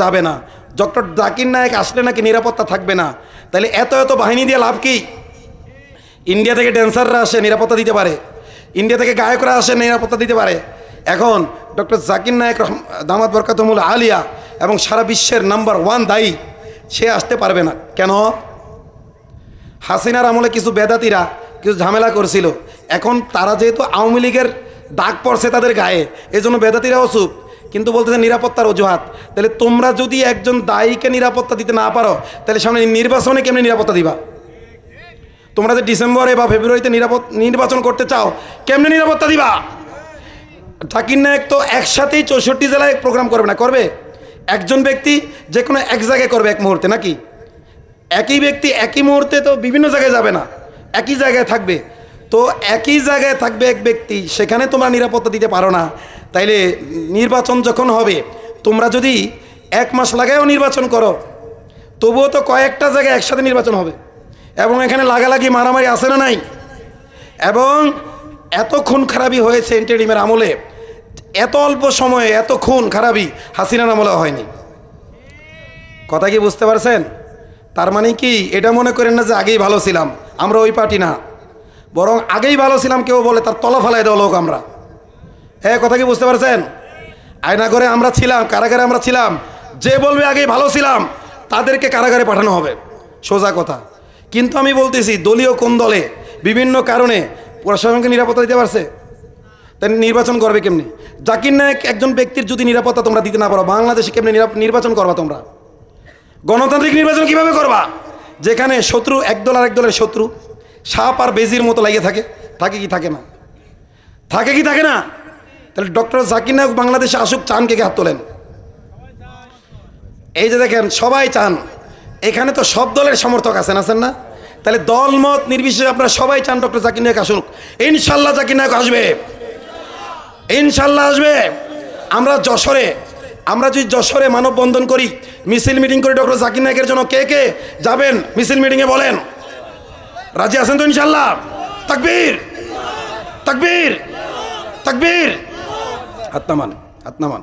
যাবে না। ডক্টর জাকির নায়ক আসলে নাকি নিরাপত্তা থাকবে না। তাহলে এত এত বাহিনী দিয়ে লাভ কি? ইন্ডিয়া থেকে ড্যান্সাররা আসে, নিরাপত্তা দিতে পারে। ইন্ডিয়া থেকে গায়করা আসে, নিরাপত্তা দিতে পারে। এখন ডক্টর জাকির নায়ক দামাদ বরকাতমুল আলিয়া এবং সারা বিশ্বের নাম্বার ওয়ান দায়ী, সে আসতে পারবে না। কেন? হাসিনার আমলে কিছু বেদাতিরা কিছু ঝামেলা করছিল। এখন তারা যেহেতু আওয়ামী লীগের দাগ পড়ছে তাদের গায়ে এই জন্য বেদাতিরাও চুপ। কিন্তু বলতেছে নিরাপত্তার অজুহাত। তাহলে তোমরা যদি একজন দায়ীকে নিরাপত্তা দিতে না পারো, তাহলে সামনে নির্বাচনে কেমনি নিরাপত্তা দিবা? তোমরা যে ডিসেম্বরে বা ফেব্রুয়ারিতে নিরাপদ নির্বাচন করতে চাও, কেমনি নিরাপত্তা দিবা? জাকির নায়ক তো একসাথেই চৌষট্টি জেলায় প্রোগ্রাম করবে না, করবে? একজন ব্যক্তি যে কোনো এক জায়গায় করবে এক মুহূর্তে, নাকি? একই ব্যক্তি একই মুহূর্তে তো বিভিন্ন জায়গায় যাবে না, একই জায়গায় থাকবে। তো একই জায়গায় থাকবে এক ব্যক্তি, সেখানে তোমরা নিরাপত্তা দিতে পারো না। তাইলে নির্বাচন যখন হবে, তোমরা যদি এক মাস লাগায়ও নির্বাচন করো, তবুও তো কয়েকটা জায়গায় একসাথে নির্বাচন হবে। এবং এখানে লাগালাগি, মারামারি আসে না নাই? এবং এত খুন খারাপি হয়েছে এনটিডিমের আমলে, এত অল্প সময়ে এত খুন খারাপি হাসিনার আমলে হয়নি। কথা কি বুঝতে পারছেন? তার মানে কি, এটা মনে করেন না যে আগেই ভালো ছিলাম, আমরা ওই পার্টি না। বরং আগেই ভালো ছিলাম, কেউ বলে তার তলা ফেলাই দেওয়া লোক আমরা। হ্যাঁ কথা কি বুঝতে পারছেন? আয়না করে আমরা ছিলাম, কারাগারে আমরা ছিলাম, যে বলবে আগেই ভালো ছিলাম, তাদেরকে কারাগারে পাঠানো হবে। সোজা কথা। কিন্তু আমি বলতেছি, দলীয় কোন দলে, বিভিন্ন কারণে প্রশাসনকে নিরাপত্তা দিতে পারছে? তাই নির্বাচন করবে কেমনি? জাকির নায়ক একজন ব্যক্তির যদি নিরাপত্তা তোমরা দিতে না পারো, বাংলাদেশে কেমনি নির্বাচন করবা তোমরা? গণতান্ত্রিক নির্বাচন কীভাবে করবা? যেখানে শত্রু একদল আর একদলের শত্রু। সাপ আর বেজির মতো লাগিয়ে থাকে। থাকে কি থাকে না? থাকে কি থাকে না? তাহলে ডক্টর জাকির নায়ক বাংলাদেশে আসুক, চান কে হাত তোলেন? এই যে দেখেন, সবাই চান। এখানে তো সব দলের সমর্থক আছেন আছেন না? তাহলে দল, মত নির্বিশেষে আপনারা সবাই চান ডক্টর জাকির নায়ক আসুক। ইনশাল্লাহ জাকির নায়ক আসবে। ইনশাল্লাহ আসবে। আমরা যশোরে, আমরা যদি যশোরে মানববন্ধন করি, মিছিল মিটিং করি ডক্টর জাকির নায়কের জন্য কে কে যাবেন? মিছিল মিটিংয়ে বলেন। রাজি আছেন তো ইনশাল্লাহ তাকবীর! তাকবীর! তাকবীর! হাত নামান হাত নামান।